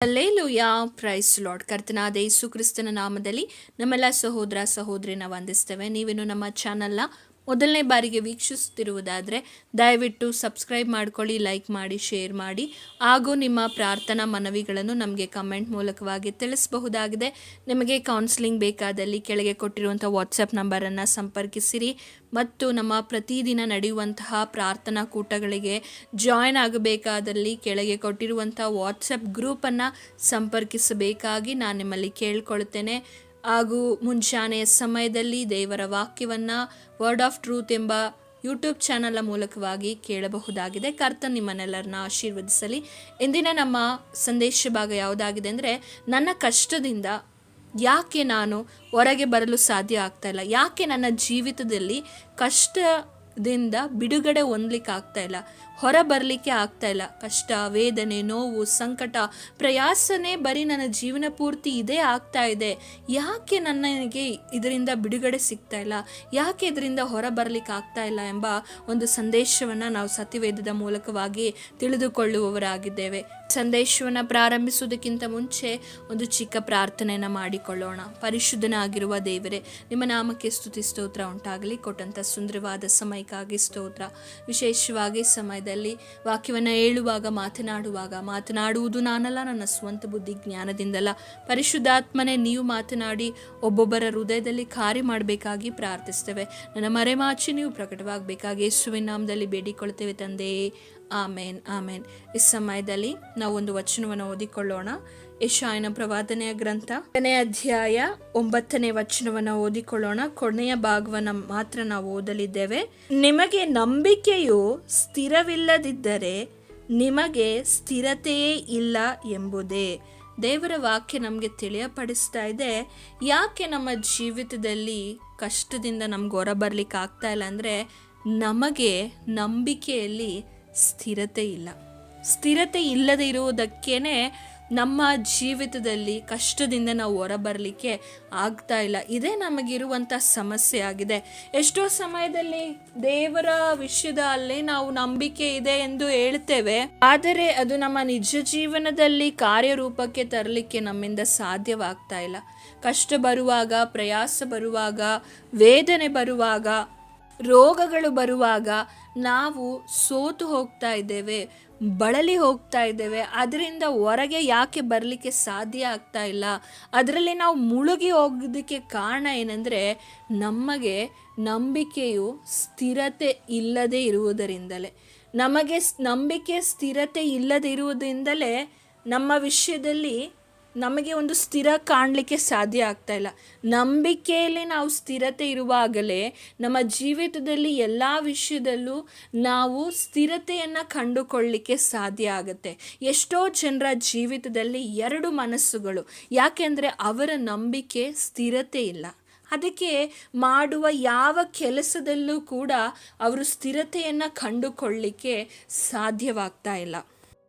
ಅಲ್ಲೇಲುಯ. Price lord. ಕರ್ತನಾದ ಯೇಸು ಕ್ರಿಸ್ತನ ನಾಮದಲ್ಲಿ ನಮ್ಮೆಲ್ಲ ಸಹೋದರ ಸಹೋದರಿನ ವಂದಿಸ್ತೇವೆ. ನೀವೇನು ನಮ್ಮ ಚಾನಲ್ನ ಮೊದಲನೇ ಬಾರಿಗೆ ವೀಕ್ಷಿಸುತ್ತಿರುವುದಾದರೆ, ದಯವಿಟ್ಟು ಸಬ್ಸ್ಕ್ರೈಬ್ ಮಾಡ್ಕೊಳ್ಳಿ, ಲೈಕ್ ಮಾಡಿ, ಶೇರ್ ಮಾಡಿ. ಹಾಗೂ ನಿಮ್ಮ ಪ್ರಾರ್ಥನಾ ಮನವಿಗಳನ್ನು ನಮಗೆ ಕಮೆಂಟ್ ಮೂಲಕವಾಗಿ ತಿಳಿಸಬಹುದಾಗಿದೆ. ನಿಮಗೆ ಕೌನ್ಸಿಲಿಂಗ್ ಬೇಕಾದಲ್ಲಿ ಕೆಳಗೆ ಕೊಟ್ಟಿರುವಂಥ ವಾಟ್ಸಪ್ ನಂಬರನ್ನು ಸಂಪರ್ಕಿಸಿರಿ. ಮತ್ತು ನಮ್ಮ ಪ್ರತಿದಿನ ನಡೆಯುವಂತಹ ಪ್ರಾರ್ಥನಾ ಕೂಟಗಳಿಗೆ ಜಾಯ್ನ್ ಆಗಬೇಕಾದಲ್ಲಿ ಕೆಳಗೆ ಕೊಟ್ಟಿರುವಂಥ ವಾಟ್ಸಪ್ ಗ್ರೂಪನ್ನು ಸಂಪರ್ಕಿಸಬೇಕಾಗಿ ನಾನು ನಿಮ್ಮಲ್ಲಿ ಕೇಳ್ಕೊಳ್ತೇನೆ. ಹಾಗೂ ಮುಂಜಾನೆಯ ಸಮಯದಲ್ಲಿ ದೇವರ ವಾಕ್ಯವನ್ನು ವರ್ಡ್ ಆಫ್ ಟ್ರೂತ್ ಎಂಬ ಯೂಟ್ಯೂಬ್ ಚಾನಲ್ನ ಮೂಲಕವಾಗಿ ಕೇಳಬಹುದಾಗಿದೆ. ಕರ್ತ ನಿಮ್ಮನ್ನೆಲ್ಲರನ್ನ ಆಶೀರ್ವದಿಸಲಿ. ಇಂದಿನ ನಮ್ಮ ಸಂದೇಶ ಭಾಗ ಯಾವುದಾಗಿದೆ ಅಂದರೆ, ನನ್ನ ಕಷ್ಟದಿಂದ ಯಾಕೆ ನಾನು ಹೊರಗೆ ಬರಲು ಸಾಧ್ಯ ಆಗ್ತಾ ಇಲ್ಲ? ಯಾಕೆ ನನ್ನ ಜೀವಿತದಲ್ಲಿ ಕಷ್ಟದಿಂದ ಬಿಡುಗಡೆ ಹೊಂದಲಿಕ್ಕೆ ಆಗ್ತಾ ಇಲ್ಲ? ಹೊರ ಬರಲಿಕ್ಕೆ ಆಗ್ತಾ ಇಲ್ಲ. ಕಷ್ಟ, ವೇದನೆ, ನೋವು, ಸಂಕಟ, ಪ್ರಯಾಸನೇ ಬರೀ ನನ್ನ ಜೀವನ ಪೂರ್ತಿ ಇದೇ ಆಗ್ತಾ ಇದೆ. ಯಾಕೆ ನನಗೆ ಇದರಿಂದ ಬಿಡುಗಡೆ ಸಿಗ್ತಾ ಇಲ್ಲ? ಯಾಕೆ ಇದರಿಂದ ಹೊರ ಬರಲಿಕ್ಕೆ ಆಗ್ತಾ ಇಲ್ಲ ಎಂಬ ಒಂದು ಸಂದೇಶವನ್ನು ನಾವು ಸತಿವೇದದ ಮೂಲಕವಾಗಿ ತಿಳಿದುಕೊಳ್ಳುವವರಾಗಿದ್ದೇವೆ. ಸಂದೇಶವನ್ನು ಪ್ರಾರಂಭಿಸುವುದಕ್ಕಿಂತ ಮುಂಚೆ ಒಂದು ಚಿಕ್ಕ ಪ್ರಾರ್ಥನೆಯನ್ನು ಮಾಡಿಕೊಳ್ಳೋಣ. ಪರಿಶುದ್ಧನಾಗಿರುವ ದೇವರೇ, ನಿಮ್ಮ ನಾಮಕ್ಕೆ ಸ್ತುತಿ, ಸ್ತೋತ್ರ ಉಂಟಾಗಲಿ. ಕೊಟ್ಟಂಥ ಸುಂದರವಾದ ಸಮಯಕ್ಕಾಗಿ ಸ್ತೋತ್ರ. ವಿಶೇಷವಾಗಿ ಸಮಯದಲ್ಲಿ ವಾಕ್ಯವನ್ನು ಹೇಳುವಾಗ, ಮಾತನಾಡುವಾಗ, ಮಾತನಾಡುವುದು ನಾನಲ್ಲ, ನನ್ನ ಸ್ವಂತ ಬುದ್ಧಿ ಜ್ಞಾನದಿಂದಲ್ಲ. ಪರಿಶುದ್ಧಾತ್ಮನೇ, ನೀವು ಮಾತನಾಡಿ ಒಬ್ಬೊಬ್ಬರ ಹೃದಯದಲ್ಲಿ ಕಾರ್ಯ ಮಾಡಬೇಕಾಗಿ ಪ್ರಾರ್ಥಿಸ್ತೇವೆ ನನ್ನ ಮರೆಮಾಚಿ, ನೀವು ಪ್ರಕಟವಾಗಬೇಕಾಗಿ ಯೇಸುವಿನ ನಾಮದಲ್ಲಿ ಬೇಡಿಕೊಳ್ತೇವೆ ತಂದೆಯೇ ಆಮೇನ್ ಆಮೇನ್. ಈ ಸಮಯದಲ್ಲಿ ನಾವು ಒಂದು ವಚನವನ್ನು ಓದಿಕೊಳ್ಳೋಣ. ಯಶಾಯನ ಪ್ರವಾದನೆಯ ಗ್ರಂಥ. ಕೊನೆಯ ಅಧ್ಯಾಯ ಒಂಬತ್ತನೇ ವಚನವನ್ನು ಓದಿಕೊಳ್ಳೋಣ. ಕೊನೆಯ ಭಾಗವನ್ನು ಮಾತ್ರ ನಾವು ಓದಲಿದ್ದೇವೆ. ನಿಮಗೆ ನಂಬಿಕೆಯು ಸ್ಥಿರವಿಲ್ಲದಿದ್ದರೆ ನಿಮಗೆ ಸ್ಥಿರತೆಯೇ ಇಲ್ಲ ಎಂಬುದೇ. ದೇವರ ವಾಕ್ಯ ನಮಗೆ ತಿಳಿಯಪಡಿಸ್ತಾ ಇದೆ. ಯಾಕೆ ನಮ್ಮ ಜೀವಿತದಲ್ಲಿ ಕಷ್ಟದಿಂದ ನಮ್ಗೆ ಹೊರ ಬರ್ಲಿಕ್ಕೆ ಆಗ್ತಾ ಇಲ್ಲ ಅಂದರೆ ನಮಗೆ ನಂಬಿಕೆಯಲ್ಲಿ ಸ್ಥಿರತೆ ಇಲ್ಲ. ಸ್ಥಿರತೆ ಇಲ್ಲದೆ ಇರುವುದಕ್ಕೇನೆ ನಮ್ಮ ಜೀವಿತದಲ್ಲಿ ಕಷ್ಟದಿಂದ ನಾವು ಹೊರಬರಲಿಕ್ಕೆ ಆಗ್ತಾ ಇಲ್ಲ. ಇದೇ ನಮಗಿರುವಂಥ ಸಮಸ್ಯೆ ಆಗಿದೆ. ಎಷ್ಟೋ ಸಮಯದಲ್ಲಿ ದೇವರ ವಿಷಯದಲ್ಲಿ ನಾವು ನಂಬಿಕೆ ಇದೆ ಎಂದು ಹೇಳ್ತೇವೆ. ಆದರೆ ಅದು ನಮ್ಮ ನಿಜ ಜೀವನದಲ್ಲಿ ಕಾರ್ಯರೂಪಕ್ಕೆ ತರಲಿಕ್ಕೆ ನಮ್ಮಿಂದ ಸಾಧ್ಯವಾಗ್ತಾ ಇಲ್ಲ. ಕಷ್ಟ ಬರುವಾಗ, ಪ್ರಯಾಸ ಬರುವಾಗ, ವೇದನೆ ಬರುವಾಗ ರೋಗಗಳು ಬರುವಾಗ ನಾವು ಸೋತು ಹೋಗ್ತಾ ಇದ್ದೇವೆ, ಬಳಲಿ ಹೋಗ್ತಾ ಇದ್ದೇವೆ, ಅದರಿಂದ ಹೊರಗೆ ಯಾಕೆ ಬರಲಿಕ್ಕೆ ಸಾಧ್ಯ ಆಗ್ತಾ ಇಲ್ಲ? ಅದರಲ್ಲಿ ನಾವು ಮುಳುಗಿ ಹೋಗೋದಕ್ಕೆ ಕಾರಣ ಏನಂದರೆ ನಮಗೆ ನಂಬಿಕೆಯು ಸ್ಥಿರತೆ ಇಲ್ಲದೆ ಇರುವುದರಿಂದಲೇ. ನಮಗೆ ನಂಬಿಕೆ ಸ್ಥಿರತೆ ಇಲ್ಲದಿರುವುದರಿಂದಲೇ ನಮ್ಮ ವಿಷಯದಲ್ಲಿ ನಮಗೆ ಒಂದು ಸ್ಥಿರ ಕಾಣಲಿಕ್ಕೆ ಸಾಧ್ಯ ಆಗ್ತಾ ಇಲ್ಲ. ನಂಬಿಕೆಯಲ್ಲಿ ನಾವು ಸ್ಥಿರತೆ ಇರುವಾಗಲೇ ನಮ್ಮ ಜೀವಿತದಲ್ಲಿ ಎಲ್ಲ ವಿಷಯದಲ್ಲೂ ನಾವು ಸ್ಥಿರತೆಯನ್ನು ಕಂಡುಕೊಳ್ಳಲಿಕ್ಕೆ ಸಾಧ್ಯ ಆಗುತ್ತೆ. ಎಷ್ಟೋ ಜನರ ಜೀವಿತದಲ್ಲಿ ಎರಡು ಮನಸ್ಸುಗಳು. ಯಾಕೆಂದರೆ ಅವರ ನಂಬಿಕೆ ಸ್ಥಿರತೆ ಇಲ್ಲ. ಅದಕ್ಕೆ ಮಾಡುವ ಯಾವ ಕೆಲಸದಲ್ಲೂ ಕೂಡ ಅವರು ಸ್ಥಿರತೆಯನ್ನು ಕಂಡುಕೊಳ್ಳಲಿಕ್ಕೆ ಸಾಧ್ಯವಾಗ್ತಾ ಇಲ್ಲ.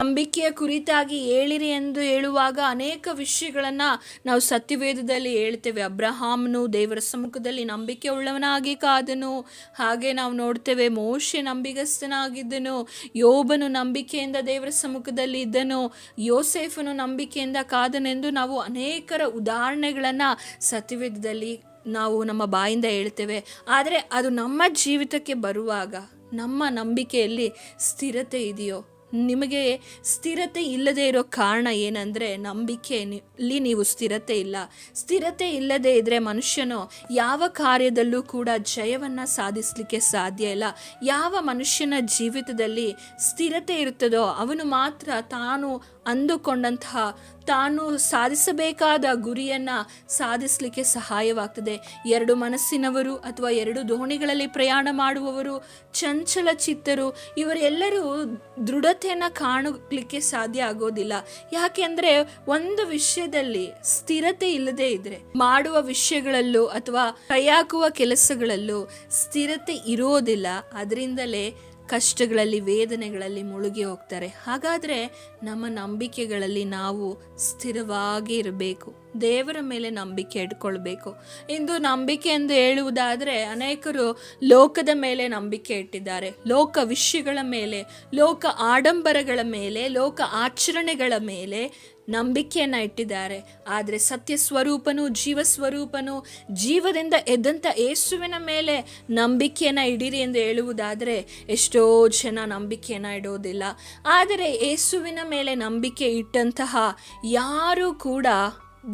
ನಂಬಿಕೆಯ ಕುರಿತಾಗಿ ಹೇಳಿರಿ ಎಂದು ಹೇಳುವಾಗ ಅನೇಕ ವಿಷಯಗಳನ್ನು ನಾವು ಸತ್ಯವೇದದಲ್ಲಿ ಹೇಳ್ತೇವೆ. ಅಬ್ರಹಾಮ್ನು ದೇವರ ಸಮ್ಮುಖದಲ್ಲಿ ನಂಬಿಕೆ ಉಳ್ಳವನಾಗಿ ಕಾದನು. ಹಾಗೆ ನಾವು ನೋಡ್ತೇವೆ ಮೋಶೆ ನಂಬಿಗಸ್ತನಾಗಿದ್ದನು. ಯೋಬನು ನಂಬಿಕೆಯಿಂದ ದೇವರ ಸಮ್ಮುಖದಲ್ಲಿ ಇದ್ದನು. ಯೋಸೇಫನು ನಂಬಿಕೆಯಿಂದ ಕಾದನೆಂದು ನಾವು ಅನೇಕರ ಉದಾಹರಣೆಗಳನ್ನು ಸತ್ಯವೇದದಲ್ಲಿ ನಾವು ನಮ್ಮ ಬಾಯಿಂದ ಹೇಳ್ತೇವೆ. ಆದರೆ ಅದು ನಮ್ಮ ಜೀವಿತಕ್ಕೆ ಬರುವಾಗ, ನಮ್ಮ ನಂಬಿಕೆಯಲ್ಲಿ ಸ್ಥಿರತೆ ಇದೆಯೋ? ನಿಮಗೆ ಸ್ಥಿರತೆ ಇಲ್ಲದೆ ಇರೋ ಕಾರಣ ಏನಂದರೆ ನಂಬಿಕೆಯಲ್ಲಿ ನೀವು ಸ್ಥಿರತೆ ಇಲ್ಲ. ಸ್ಥಿರತೆ ಇಲ್ಲದೆ ಇದ್ದರೆ ಮನುಷ್ಯನು ಯಾವ ಕಾರ್ಯದಲ್ಲೂ ಕೂಡ ಜಯವನ್ನು ಸಾಧಿಸಲಿಕ್ಕೆ ಸಾಧ್ಯ ಇಲ್ಲ. ಯಾವ ಮನುಷ್ಯನ ಜೀವಿತದಲ್ಲಿ ಸ್ಥಿರತೆ ಇರುತ್ತದೋ ಅವನು ಮಾತ್ರ ತಾನು ಅಂದುಕೊಂಡಂತಹ ತಾನು ಸಾಧಿಸಬೇಕಾದ ಗುರಿಯನ್ನು ಸಾಧಿಸಲಿಕ್ಕೆ ಸಹಾಯವಾಗ್ತದೆ. ಎರಡು ಮನಸ್ಸಿನವರು ಅಥವಾ ಎರಡು ದೋಣಿಗಳಲ್ಲಿ ಪ್ರಯಾಣ ಮಾಡುವವರು, ಚಂಚಲ ಚಿತ್ತರು, ಇವರೆಲ್ಲರೂ ದೃಢತೆಯನ್ನು ಕಾಣಲಿಕ್ಕೆ ಸಾಧ್ಯ ಆಗೋದಿಲ್ಲ. ಯಾಕೆಂದರೆ ಒಂದು ವಿಷಯದಲ್ಲಿ ಸ್ಥಿರತೆ ಇಲ್ಲದೆ ಇದ್ದರೆ ಮಾಡುವ ವಿಷಯಗಳಲ್ಲೂ ಅಥವಾ ಕೈಯಾಕುವ ಕೆಲಸಗಳಲ್ಲೂ ಸ್ಥಿರತೆ ಇರೋದಿಲ್ಲ. ಅದರಿಂದಲೇ ಕಷ್ಟಗಳಲ್ಲಿ ವೇದನೆಗಳಲ್ಲಿ ಮುಳುಗಿ ಹೋಗ್ತಾರೆ. ಹಾಗಾದರೆ ನಮ್ಮ ನಂಬಿಕೆಗಳಲ್ಲಿ ನಾವು ಸ್ಥಿರವಾಗಿ ಇರಬೇಕು ದೇವರ ಮೇಲೆ ನಂಬಿಕೆ ಇಟ್ಕೊಳ್ಬೇಕು. ಇಂದು ನಂಬಿಕೆ ಎಂದು ಹೇಳುವುದಾದರೆ ಅನೇಕರು ಲೋಕದ ಮೇಲೆ ನಂಬಿಕೆ ಇಟ್ಟಿದ್ದಾರೆ. ಲೋಕ ವಿಷಯಗಳ ಮೇಲೆ, ಲೋಕ ಆಡಂಬರಗಳ ಮೇಲೆ, ಲೋಕ ಆಚರಣೆಗಳ ಮೇಲೆ ನಂಬಿಕೆಯನ್ನು ಇಟ್ಟಿದ್ದಾರೆ. ಆದರೆ ಸತ್ಯ ಸ್ವರೂಪನು ಜೀವ ಸ್ವರೂಪನು ಜೀವದಿಂದ ಎದ್ದಂಥ ಯೇಸುವಿನ ಮೇಲೆ ನಂಬಿಕೆಯನ್ನು ಇಡಿರಿ ಎಂದು ಹೇಳುವುದಾದರೆ ಎಷ್ಟೋ ಜನ ನಂಬಿಕೆಯನ್ನು ಇಡೋದಿಲ್ಲ. ಆದರೆ ಯೇಸುವಿನ ಮೇಲೆ ನಂಬಿಕೆ ಇಟ್ಟಂತಹ ಯಾರೂ ಕೂಡ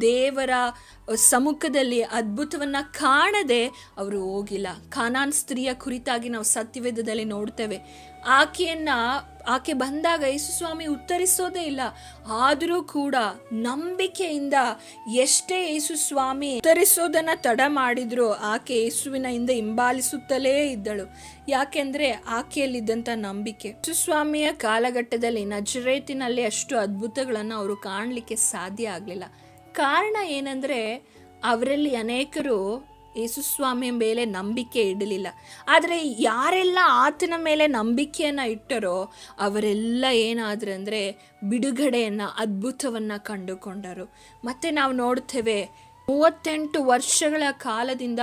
ದೇವರ ಸಮ್ಮುಖದಲ್ಲಿ ಅದ್ಭುತವನ್ನು ಕಾಣದೆ ಅವರು ಹೋಗಿಲ್ಲ. ಖಾನಾನ್ ಸ್ತ್ರೀಯ ಕುರಿತಾಗಿ ನಾವು ಸತ್ಯವೇದದಲ್ಲಿ ನೋಡ್ತೇವೆ. ಆಕೆಯನ್ನ, ಆಕೆ ಬಂದಾಗ ಯೇಸುಸ್ವಾಮಿ ಉತ್ತರಿಸೋದೇ ಇಲ್ಲ. ಆದರೂ ಕೂಡ ನಂಬಿಕೆಯಿಂದ ಎಷ್ಟೇ ಯೇಸುಸ್ವಾಮಿ ಉತ್ತರಿಸೋದನ್ನು ತಡ ಮಾಡಿದರೂ ಆಕೆ ಯೇಸುವಿನ ಹಿಂದೆ ಹಿಂಬಾಲಿಸುತ್ತಲೇ ಇದ್ದಳು. ಯಾಕೆಂದರೆ ಆಕೆಯಲ್ಲಿದ್ದಂಥ ನಂಬಿಕೆ. ಯೇಸುಸ್ವಾಮಿಯ ಕಾಲಘಟ್ಟದಲ್ಲಿ ನಜರೇತಿನಲ್ಲಿ ಅಷ್ಟು ಅದ್ಭುತಗಳನ್ನು ಅವರು ಕಾಣಲಿಕ್ಕೆ ಸಾಧ್ಯ ಆಗಲಿಲ್ಲ. ಕಾರಣ ಏನಂದ್ರೆ ಅವರಲ್ಲಿ ಅನೇಕರು ಯೇಸುಸ್ವಾಮಿ ಮೇಲೆ ನಂಬಿಕೆ ಇಡಲಿಲ್ಲ. ಆದರೆ ಯಾರೆಲ್ಲ ಆತನ ಮೇಲೆ ನಂಬಿಕೆಯನ್ನು ಇಟ್ಟರೋ ಅವರೆಲ್ಲ ಏನಾದ್ರು ಅಂದರೆ ಬಿಡುಗಡೆಯನ್ನು, ಅದ್ಭುತವನ್ನು ಕಂಡುಕೊಂಡರು. ಮತ್ತು ನಾವು ನೋಡ್ತೇವೆ ಮೂವತ್ತೆಂಟು ವರ್ಷಗಳ ಕಾಲದಿಂದ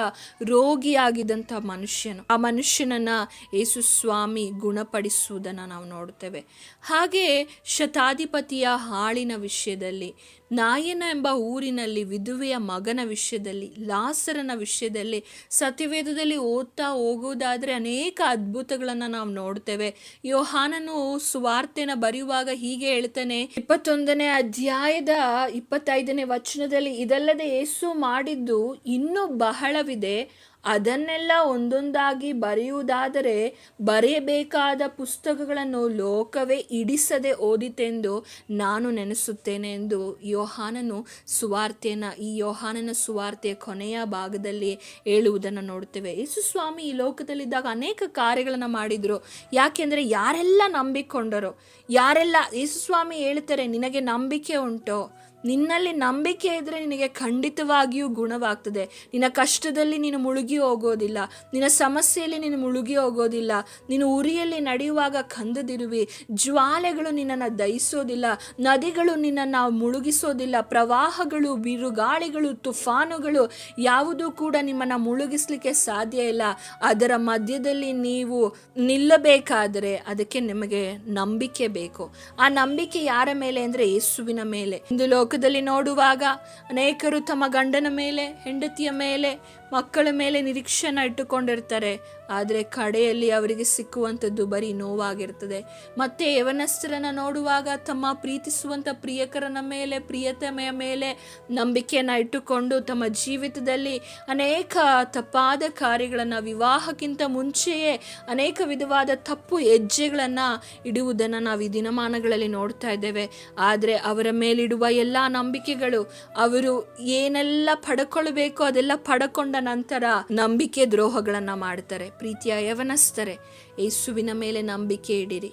ರೋಗಿಯಾಗಿದ್ದಂಥ ಮನುಷ್ಯನು. ಆ ಮನುಷ್ಯನನ್ನು ಯೇಸು ಸ್ವಾಮಿ ಗುಣಪಡಿಸುವುದನ್ನು ನಾವು ನೋಡ್ತೇವೆ. ಹಾಗೆ ಶತಾಧಿಪತಿಯ ಹಾಳಿನ ವಿಷಯದಲ್ಲಿ ನಾಯನ ಎಂಬ ಊರಿನಲ್ಲಿ ವಿಧುವೆಯ ಮಗನ ವಿಷಯದಲ್ಲಿ, ಲಾಸರನ ವಿಷಯದಲ್ಲಿ, ಸತಿವೇದದಲ್ಲಿ ಓದ್ತಾ ಹೋಗುವುದಾದ್ರೆ ಅನೇಕ ಅದ್ಭುತಗಳನ್ನು ನಾವು ನೋಡ್ತೇವೆ. ಯೋಹಾನನು ಸುವಾರ್ತೆನ ಬರೆಯುವಾಗ ಹೀಗೆ ಹೇಳ್ತಾನೆ, ಇಪ್ಪತ್ತೊಂದನೇ ಅಧ್ಯಾಯದ ಇಪ್ಪತ್ತೈದನೇ ವಚನದಲ್ಲಿ ಇದಲ್ಲದೆ ಏಸು ಮಾಡಿದ್ದು ಇನ್ನೂ ಬಹಳವಿದೆ. ಅದನ್ನೆಲ್ಲ ಒಂದೊಂದಾಗಿ ಬರೆಯುವುದಾದರೆ ಬರೆಯಬೇಕಾದ ಪುಸ್ತಕಗಳನ್ನು ಲೋಕವೇ ಇಡಿಸದೆ ಓದಿತೆಂದು ನಾನು ನೆನೆಸುತ್ತೇನೆ ಎಂದು ಯೋಹಾನನು ಸುವಾರ್ತೆಯನ್ನು, ಈ ಯೋಹಾನನ ಸುವಾರ್ತೆಯ ಕೊನೆಯ ಭಾಗದಲ್ಲಿ ಹೇಳುವುದನ್ನು ನೋಡ್ತೇವೆ ಯೇಸು ಸ್ವಾಮಿ ಈ ಲೋಕದಲ್ಲಿದ್ದಾಗ ಅನೇಕ ಕಾರ್ಯಗಳನ್ನು ಮಾಡಿದರು. ಯಾಕೆಂದರೆ ಯಾರೆಲ್ಲ ನಂಬಿಕೊಂಡರು, ಯಾರೆಲ್ಲ ಯೇಸು ಸ್ವಾಮಿ ಹೇಳ್ತಾರೆ, ನಿನಗೆ ನಂಬಿಕೆ ಉಂಟೋ ನಿನ್ನಲ್ಲಿ ನಂಬಿಕೆ ಇದ್ದರೆ ನಿನಗೆ ಖಂಡಿತವಾಗಿಯೂ ಗುಣವಾಗ್ತದೆ. ನಿನ್ನ ಕಷ್ಟದಲ್ಲಿ ನೀನು ಮುಳುಗಿ ಹೋಗೋದಿಲ್ಲ. ನಿನ್ನ ಸಮಸ್ಯೆಯಲ್ಲಿ ನೀನು ಮುಳುಗಿ ಹೋಗೋದಿಲ್ಲ. ನೀನು ಉರಿಯಲ್ಲಿ ನಡೆಯುವಾಗ ಕಂದದಿರುವಿ. ಜ್ವಾಲೆಗಳು ನಿನ್ನನ್ನು ದಹಿಸೋದಿಲ್ಲ. ನದಿಗಳು ನಿನ್ನನ್ನು ಮುಳುಗಿಸೋದಿಲ್ಲ. ಪ್ರವಾಹಗಳು, ಬಿರುಗಾಳಿಗಳು, ತುಫಾನುಗಳು ಯಾವುದೂ ಕೂಡ ನಿಮ್ಮನ್ನು ಮುಳುಗಿಸ್ಲಿಕ್ಕೆ ಸಾಧ್ಯ ಇಲ್ಲ. ಅದರ ಮಧ್ಯದಲ್ಲಿ ನೀವು ನಿಲ್ಲಬೇಕಾದರೆ ಅದಕ್ಕೆ ನಿಮಗೆ ನಂಬಿಕೆ ಬೇಕು. ಆ ನಂಬಿಕೆ ಯಾರ ಮೇಲೆ ಅಂದರೆ ಯೇಸುವಿನ ಮೇಲೆ. ಇಂದು ಲೋಕದಲ್ಲಿ ನೋಡುವಾಗ ಅನೇಕರು ತಮ್ಮ ಗಂಡನ ಮೇಲೆ ಹೆಂಡತಿಯ ಮೇಲೆ ಮಕ್ಕಳ ಮೇಲೆ ನಿರೀಕ್ಷೆನ ಇಟ್ಟುಕೊಂಡಿರ್ತಾರೆ. ಆದರೆ ಕಡೆಯಲ್ಲಿ ಅವರಿಗೆ ಸಿಕ್ಕುವಂಥದ್ದು ಬರೀ ನೋವಾಗಿರ್ತದೆ. ಮತ್ತೆ ಯವನಸ್ಥರನ್ನ ನೋಡುವಾಗ ತಮ್ಮ ಪ್ರೀತಿಸುವಂಥ ಪ್ರಿಯಕರನ ಮೇಲೆ, ಪ್ರಿಯತಮೆಯ ಮೇಲೆ ನಂಬಿಕೆಯನ್ನು ಇಟ್ಟುಕೊಂಡು ತಮ್ಮ ಜೀವಿತದಲ್ಲಿ ಅನೇಕ ತಪ್ಪಾದ ಕಾರ್ಯಗಳನ್ನು, ವಿವಾಹಕ್ಕಿಂತ ಮುಂಚೆಯೇ ಅನೇಕ ವಿಧವಾದ ತಪ್ಪು ಹೆಜ್ಜೆಗಳನ್ನು ಇಡುವುದನ್ನು ನಾವು ಈ ದಿನಮಾನಗಳಲ್ಲಿ ನೋಡ್ತಾ ಇದ್ದೇವೆ. ಆದರೆ ಅವರ ಮೇಲಿಡುವ ಎಲ್ಲ ನಂಬಿಕೆಗಳು, ಅವರು ಏನೆಲ್ಲ ಪಡ್ಕೊಳ್ಬೇಕೋ ಅದೆಲ್ಲ ಪಡ್ಕೊಂಡ ನಂತರ ನಂಬಿಕೆ ದ್ರೋಹಗಳನ್ನು ಮಾಡ್ತಾರೆ ಪ್ರೀತಿಯ ಯವನಸ್ತರೆ ಯೇಸುವಿನ ಮೇಲೆ ನಂಬಿಕೆ ಇಡಿರಿ.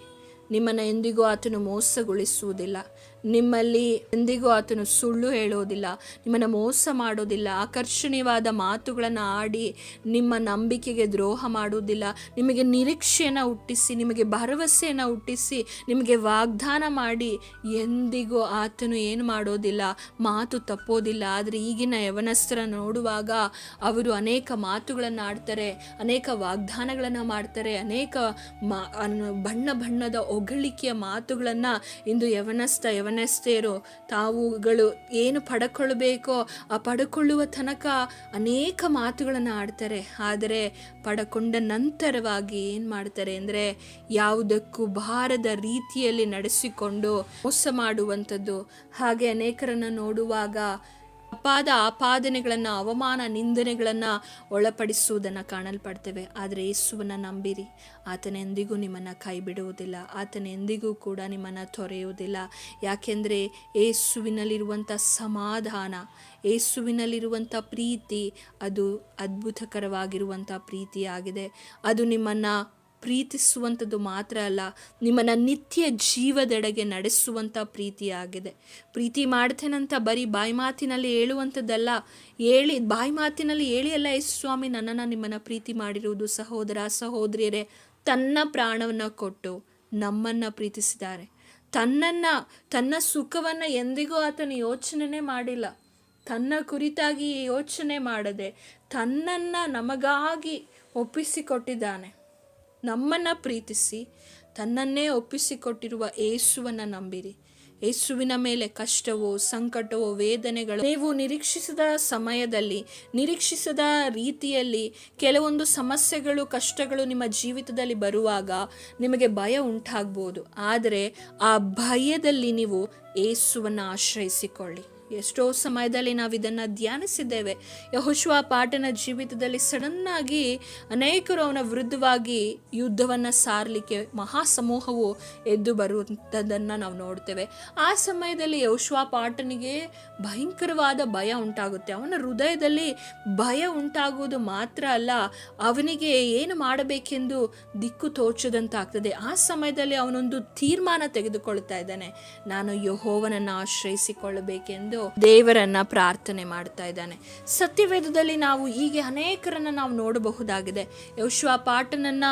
ನಿಮ್ಮನ್ನು ಎಂದಿಗೂ ಆತನು ಮೋಸಗೊಳಿಸುವುದಿಲ್ಲ. ನಿಮ್ಮಲ್ಲಿ ಎಂದಿಗೂ ಆತನು ಸುಳ್ಳು ಹೇಳೋದಿಲ್ಲ, ನಿಮ್ಮನ್ನು ಮೋಸ ಮಾಡೋದಿಲ್ಲ, ಆಕರ್ಷಣೀಯವಾದ ಮಾತುಗಳನ್ನು ಆಡಿ ನಿಮ್ಮ ನಂಬಿಕೆಗೆ ದ್ರೋಹ ಮಾಡುವುದಿಲ್ಲ, ನಿಮಗೆ ನಿರೀಕ್ಷೆಯನ್ನು ಹುಟ್ಟಿಸಿ, ನಿಮಗೆ ಭರವಸೆಯನ್ನು ಹುಟ್ಟಿಸಿ, ನಿಮಗೆ ವಾಗ್ದಾನ ಮಾಡಿ ಎಂದಿಗೂ ಆತನು ಏನು ಮಾಡೋದಿಲ್ಲ, ಮಾತು ತಪ್ಪೋದಿಲ್ಲ. ಆದರೆ ಈಗಿನ ಯವನಸ್ಥರ ನೋಡುವಾಗ ಅವರು ಅನೇಕ ಮಾತುಗಳನ್ನು ಆಡ್ತಾರೆ, ಅನೇಕ ವಾಗ್ದಾನಗಳನ್ನು ಮಾಡ್ತಾರೆ, ಅನೇಕ ಬಣ್ಣ ಬಣ್ಣದ ಹೊಗಳಿಕೆಯ ಮಾತುಗಳನ್ನು ಇಂದು ಯವನಸ್ಥ ಯವನಸ್ಥೆಯರು ತಾವುಗಳು ಏನು ಪಡ್ಕೊಳ್ಬೇಕೋ ಆ ಪಡ್ಕೊಳ್ಳುವ ತನಕ ಅನೇಕ ಮಾತುಗಳನ್ನು ಆಡ್ತಾರೆ. ಆದರೆ ಪಡ್ಕೊಂಡ ನಂತರವಾಗಿ ಏನು ಮಾಡ್ತಾರೆ ಅಂದರೆ ಯಾವುದಕ್ಕೂ ಬಾರದ ರೀತಿಯಲ್ಲಿ ನಡೆಸಿಕೊಂಡು ಮೋಸ ಮಾಡುವಂಥದ್ದು. ಹಾಗೆ ಅನೇಕರನ್ನು ನೋಡುವಾಗ ಅಪಾದ ಆಪಾದನೆಗಳನ್ನು, ಅವಮಾನ ನಿಂದನೆಗಳನ್ನು ಒಳಪಡಿಸುವುದನ್ನು ಕಾಣಲ್ಪಡ್ತೇವೆ. ಆದರೆ ಯೇಸುವನ್ನು ನಂಬಿರಿ. ಆತನ ಎಂದಿಗೂ ನಿಮ್ಮನ್ನು ಕೈ ಬಿಡುವುದಿಲ್ಲ ಆತನ ಎಂದಿಗೂ ಕೂಡ ನಿಮ್ಮನ್ನು ತೊರೆಯುವುದಿಲ್ಲ. ಯಾಕೆಂದರೆ ಏಸುವಿನಲ್ಲಿರುವಂಥ ಸಮಾಧಾನ ಏಸುವಿನಲ್ಲಿರುವಂಥ ಪ್ರೀತಿ ಅದು ಅದ್ಭುತಕರವಾಗಿರುವಂಥ ಪ್ರೀತಿಯಾಗಿದೆ. ಅದು ನಿಮ್ಮನ್ನು ಪ್ರೀತಿಸುವಂಥದ್ದು ಮಾತ್ರ ಅಲ್ಲ, ನಿಮ್ಮನ್ನು ನಿತ್ಯ ಜೀವದೆಡೆಗೆ ನಡೆಸುವಂಥ ಪ್ರೀತಿಯಾಗಿದೆ. ಪ್ರೀತಿ ಮಾಡ್ತೇನಂತ ಬರೀ ಬಾಯಿ ಮಾತಿನಲ್ಲಿ ಹೇಳುವಂಥದ್ದಲ್ಲ, ಹೇಳಿ, ಬಾಯಿ ಮಾತಿನಲ್ಲಿ ಹೇಳಿ ಅಲ್ಲ ಯೇಸು ಸ್ವಾಮಿ, ನನ್ನನ್ನು ನಿಮ್ಮನ್ನು ಪ್ರೀತಿ ಮಾಡಿರುವುದು ಸಹೋದರ, ಸಹೋದರಿಯರೇ, ತನ್ನ ಪ್ರಾಣವನ್ನು ಕೊಟ್ಟು ನಮ್ಮನ್ನು ಪ್ರೀತಿಸಿದ್ದಾರೆ. ತನ್ನನ್ನು, ತನ್ನ ಸುಖವನ್ನು ಎಂದಿಗೂ ಆತನು ಯೋಚನೆ ಮಾಡಿಲ್ಲ. ತನ್ನ ಕುರಿತಾಗಿ ಯೋಚನೆ ಮಾಡದೆ ತನ್ನನ್ನು ನಮಗಾಗಿ ಒಪ್ಪಿಸಿಕೊಟ್ಟಿದ್ದಾನೆ. ನಮ್ಮನ್ನು ಪ್ರೀತಿಸಿ, ತನ್ನನ್ನೇ ಒಪ್ಪಿಸಿಕೊಟ್ಟಿರುವ ಏಸುವನ್ನು ನಂಬಿರಿ. ಯೇಸುವಿನ ಮೇಲೆ ಕಷ್ಟವೋ, ಸಂಕಟವೋ, ವೇದನೆಗಳು, ನೀವು ನಿರೀಕ್ಷಿಸದ ಸಮಯದಲ್ಲಿ, ನಿರೀಕ್ಷಿಸದ ರೀತಿಯಲ್ಲಿ ಕೆಲವೊಂದು ಸಮಸ್ಯೆಗಳು, ಕಷ್ಟಗಳು ನಿಮ್ಮ ಜೀವಿತದಲ್ಲಿ ಬರುವಾಗ ನಿಮಗೆ ಭಯ ಉಂಟಾಗ್ಬೋದು. ಆದರೆ ಆ ಭಯದಲ್ಲಿ ನೀವು ಏಸುವನ್ನು ಆಶ್ರಯಿಸಿಕೊಳ್ಳಿ. ಎಷ್ಟೋ ಸಮಯದಲ್ಲಿ ನಾವು ಇದನ್ನು ಧ್ಯಾನಿಸಿದ್ದೇವೆ. ಯಹುಶ್ವ ಪಾಠನ ಜೀವಿತದಲ್ಲಿ ಸಡನ್ನಾಗಿ ಅನೇಕರು ಅವನ ವಿರುದ್ಧವಾಗಿ ಯುದ್ಧವನ್ನು ಸಾರಲಿಕ್ಕೆ ಮಹಾ ಸಮೂಹವು ಎದ್ದು ಬರುವಂಥದ್ದನ್ನು ನಾವು ನೋಡ್ತೇವೆ. ಆ ಸಮಯದಲ್ಲಿ ಯಹುಶ್ವ ಪಾಠನಿಗೆ ಭಯಂಕರವಾದ ಭಯ ಉಂಟಾಗುತ್ತೆ. ಅವನ ಹೃದಯದಲ್ಲಿ ಭಯ ಉಂಟಾಗುವುದು ಮಾತ್ರ ಅಲ್ಲ, ಅವನಿಗೆ ಏನು ಮಾಡಬೇಕೆಂದು ದಿಕ್ಕು ತೋಚದಂತಾಗ್ತದೆ. ಆ ಸಮಯದಲ್ಲಿ ಅವನೊಂದು ತೀರ್ಮಾನ ತೆಗೆದುಕೊಳ್ತಾ ಇದ್ದಾನೆ. ನಾನು ಯಹೋವನನ್ನು ಆಶ್ರಯಿಸಿಕೊಳ್ಳಬೇಕೆಂದು ದೇವರನ್ನ ಪ್ರಾರ್ಥನೆ ಮಾಡ್ತಾ ಇದ್ದಾನೆ. ಸತ್ಯವೇದದಲ್ಲಿ ನಾವು ಹೀಗೆ ಅನೇಕರನ್ನ ನಾವು ನೋಡಬಹುದಾಗಿದೆ. ಯೌಶ್ವ ಪಾಠನನ್ನ